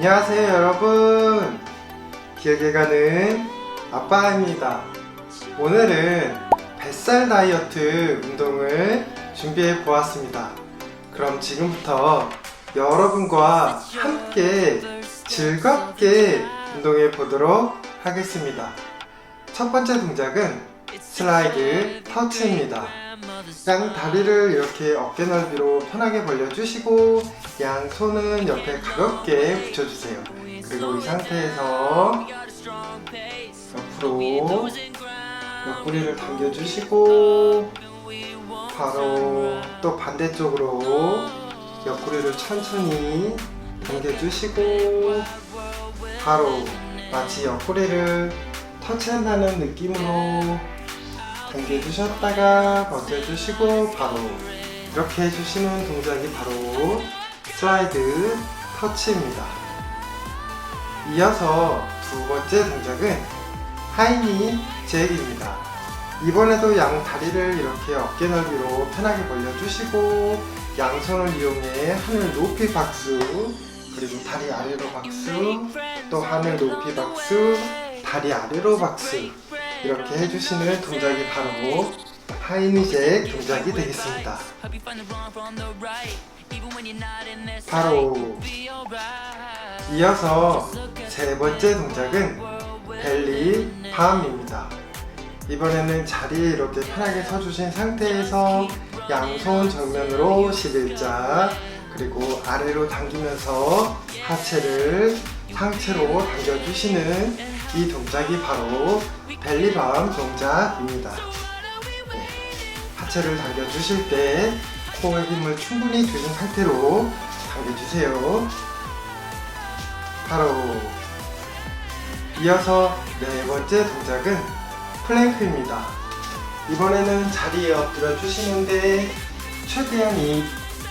안녕하세요 여러분. 기억에 가는 아빠입니다. 오늘은 뱃살 다이어트 운동을 준비해 보았습니다. 그럼 지금부터 여러분과 함께 즐겁게 운동해 보도록 하겠습니다. 첫 번째 동작은 슬라이드 터치입니다 양 다리를 이렇게 어깨 넓이로 편하게 벌려주시고 양 손은 옆에 가볍게 붙여주세요. 그리고 이 상태에서 옆으로 옆구리를 당겨주시고 바로 또 반대쪽으로 옆구리를 천천히 당겨주시고 바로 마치 옆구리를 터치한다는 느낌으로 당겨주셨다가 버텨주시고 바로 이렇게 해주시는 동작이 바로 슬라이드 터치입니다. 이어서 두 번째 동작은 하이니 잭입니다. 이번에도 양 다리를 이렇게 어깨 넓이로 편하게 벌려주시고 양손을 이용해 하늘 높이 박수 그리고 다리 아래로 박수 또 하늘 높이 박수 다리 아래로 박수 이렇게 해주시는 동작이 바로 하이니잭 동작이 되겠습니다. 바로 이어서 세 번째 동작은 벨리 밤입니다. 이번에는 자리에 이렇게 편하게 서주신 상태에서 양손 정면으로 11자 그리고 아래로 당기면서 하체를 상체로 당겨주시는 이 동작이 바로 벨리밤 동작입니다. 네, 하체를 당겨주실 때 코어의 힘을 충분히 주신 상태로 당겨주세요. 바로 이어서 네 번째 동작은 플랭크입니다. 이번에는 자리에 엎드려 주시는데 최대한 이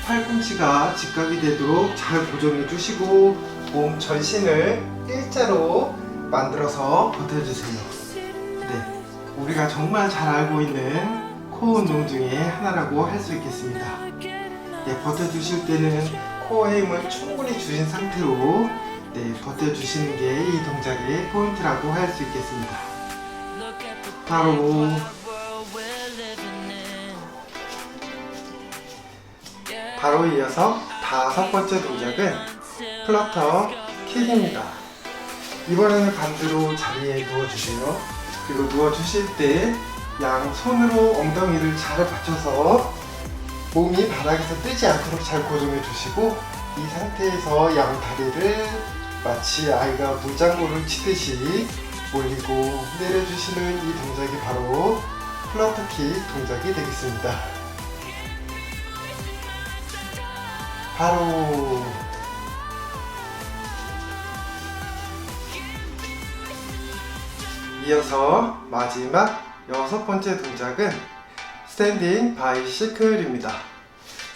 팔꿈치가 직각이 되도록 잘 고정해 주시고 몸 전신을 일자로 만들어서 버텨주세요. 네, 우리가 정말 잘 알고 있는 코어 운동 중에 하나라고 할 수 있겠습니다. 네, 버텨주실 때는 코어에 힘을 충분히 주신 상태로 네, 버텨주시는 게 이 동작의 포인트라고 할 수 있겠습니다. 바로 바로 이어서 다섯 번째 동작은 플러터 킥입니다. 이번에는 반대로 자리에 누워주세요. 그리고 누워주실 때 양 손으로 엉덩이를 잘 받쳐서 몸이 바닥에서 뜨지 않도록 잘 고정해 주시고 이 상태에서 양 다리를 마치 아이가 물장구를 치듯이 올리고 내려주시는 이 동작이 바로 플러터킥 동작이 되겠습니다. 바로 이어서 마지막 여섯 번째 동작은 스탠딩 바이시클입니다.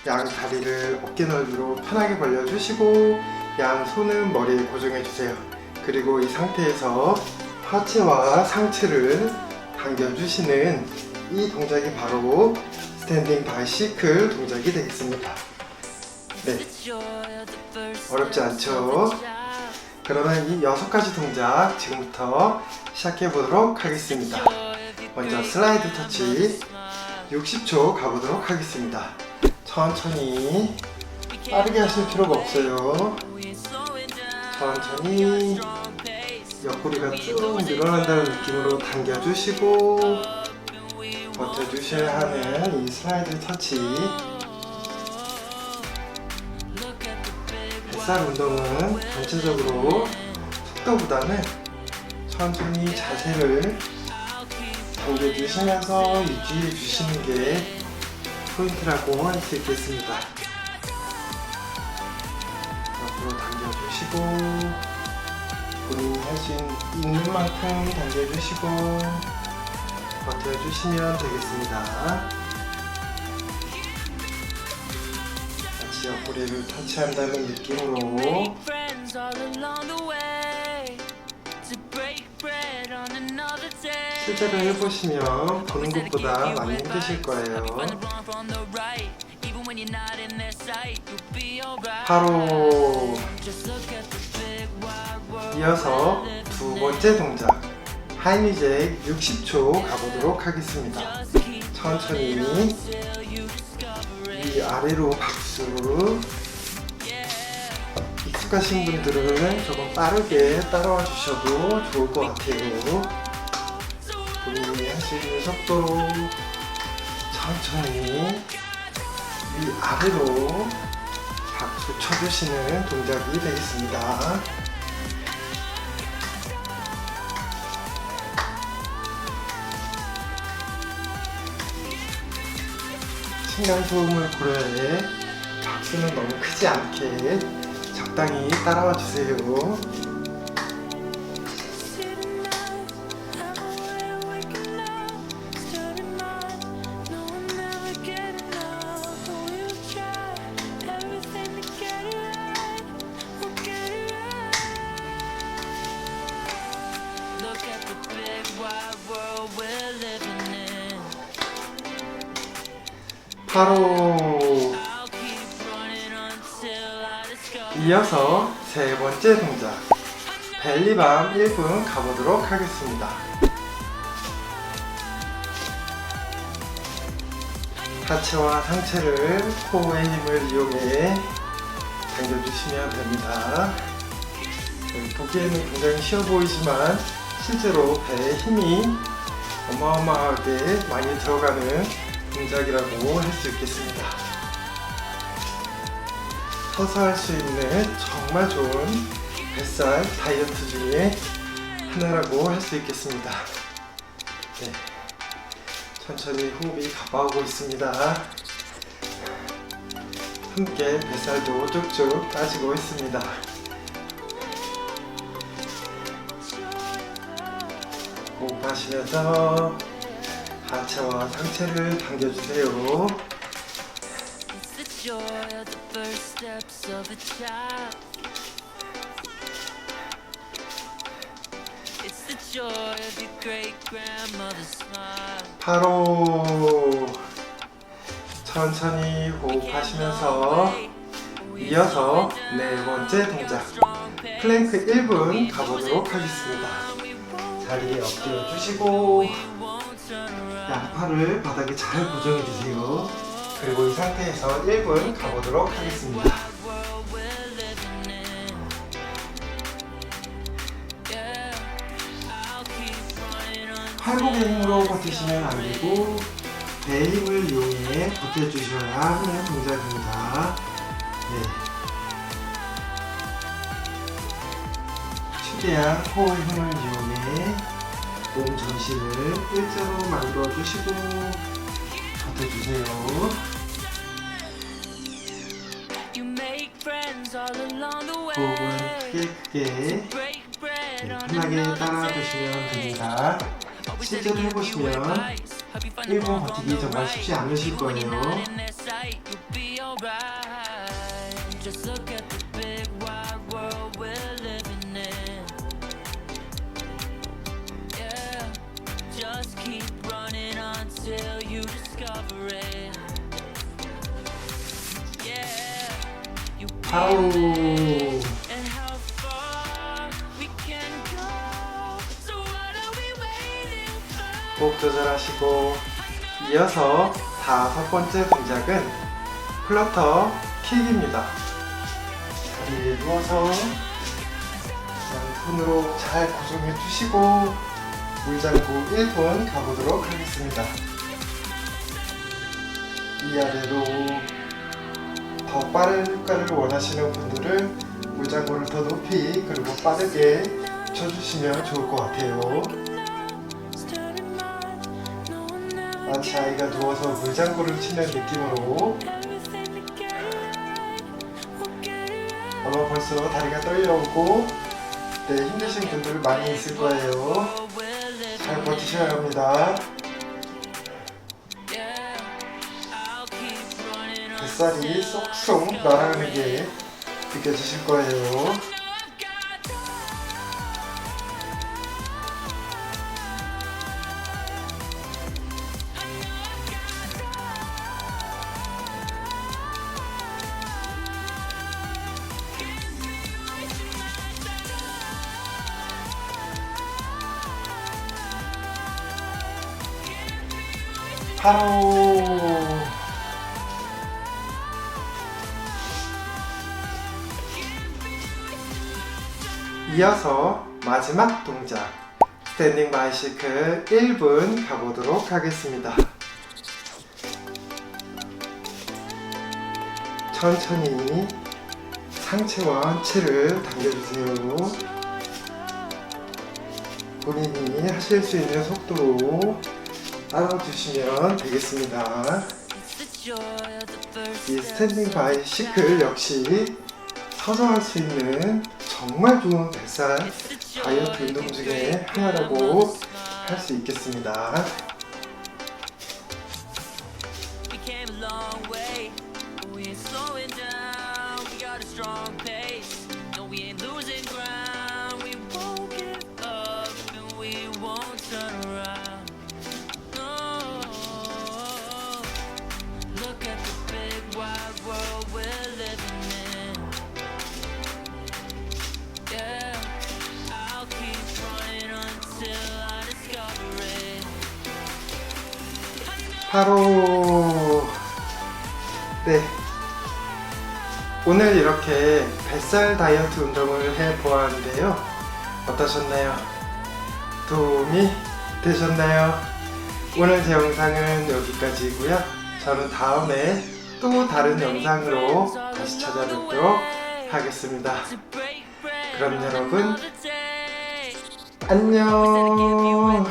양 다리를 어깨 넓이로 편하게 벌려주시고 양 손은 머리에 고정해주세요. 그리고 이 상태에서 하체와 상체를 당겨주시는 이 동작이 바로 스탠딩 바이시클 동작이 되겠습니다. 네, 어렵지 않죠? 그러면 이 여섯 가지 동작 지금부터 시작해 보도록 하겠습니다. 먼저 슬라이드 터치 60초 가보도록 하겠습니다. 천천히 빠르게 하실 필요가 없어요. 천천히 옆구리가 쭉 늘어난다는 느낌으로 당겨주시고 버텨주셔야 하는 이 슬라이드 터치 뱃살 운동은 전체적으로 속도보다는 천천히 자세를 당겨주시면서 유지해 주시는 게 포인트라고 할 수 있겠습니다. 옆으로 당겨주시고 본인이 할 수 있는 만큼 당겨주시고 버텨주시면 되겠습니다. 옆구리를 터치한다는 느낌으로. 실제로 해보시면 보는 것보다 많이 힘드실 거예요. 바로 이어서 두 번째 동작. 하이니잭 60초 가보도록 하겠습니다. 천천히 위 아래로 박수 익숙하신 분들은 조금 빠르게 따라와 주셔도 좋을 것 같아요. 본인이 있는 속도로 천천히 위 아래로 박수 쳐주시는 동작이 되겠습니다. 층간소음을 고려해 박수는 너무 크지 않게 적당히 따라와 주세요. 바로. 이어서 세 번째 동작 벨리밤 1분 가보도록 하겠습니다. 하체와 상체를 코어의 힘을 이용해 당겨주시면 됩니다. 네, 보기에는 굉장히 쉬워 보이지만 실제로 배에 힘이 어마어마하게 많이 들어가는 동작이라고 할 수 있겠습니다. 서서 할 수 있는 정말 좋은 뱃살 다이어트 중에 하나라고 할 수 있겠습니다. 네. 천천히 호흡이 가빠오고 있습니다. 함께 뱃살도 쭉쭉 빠지고 있습니다. 호흡하시면서 하체와 상체를 당겨주세요. 바로 천천히 호흡하시면서 이어서 네 번째 동작 플랭크 1분 가보도록 하겠습니다. 자리에 엎드려 주시고 양팔을 바닥에 잘 고정해 주세요. 그리고 이 상태에서 1분 가보도록 하겠습니다. 팔목의 힘으로 버티시면 안 되고 배의 힘을 이용해 버텨주셔야 하는 동작입니다. 네. 최대한 코어의 힘을 이용해 몸 전신을 일자로 만들어 주시고 버텨주세요. 호흡은. 크게 크게 네, 편하게 another 따라와 day. 주시면 됩니다. 실제로 해보시면 advice. Help you find the 1분 wrong 버티기 정말. 쉽지 않으실 거예요. For? 호흡 조절하시고 이어서 다섯 번째 동작은 플러터 킥입니다. 자리에 누워서 양손으로 잘 고정해 주시고 물장구 1분 가보도록 하겠습니다. 위아래로 더 빠른 효과를 원하시는 분들은 물장구를 더 높이 그리고 빠르게 쳐주시면 좋을 것 같아요. 마치 아이가 누워서 물장구를 치는 느낌으로 아마 벌써 다리가 떨려오고 네, 힘드신 분들 많이 있을 거예요. 잘 버티셔야 합니다. 뱃살이 쏙쏙 날아가는 게 느껴지실 거예요. 바로 이어서 마지막 동작 스탠딩 바이시클 1분 가보도록 하겠습니다. 천천히 상체와 하체를 당겨주세요. 본인이 하실 수 있는 속도로 따라주시면 되겠습니다. 이 스탠딩 바이 시클 역시 서서 할 수 있는 정말 좋은 뱃살 다이어트 운동 중에 하나라고 할 수 있겠습니다. 이렇게 뱃살 다이어트 운동을 해 보았는데요 어떠셨나요? 도움이 되셨나요? 오늘 제 영상은 여기까지고요 저는 다음에 또 다른 영상으로 다시 찾아뵙도록 하겠습니다 그럼 여러분 안녕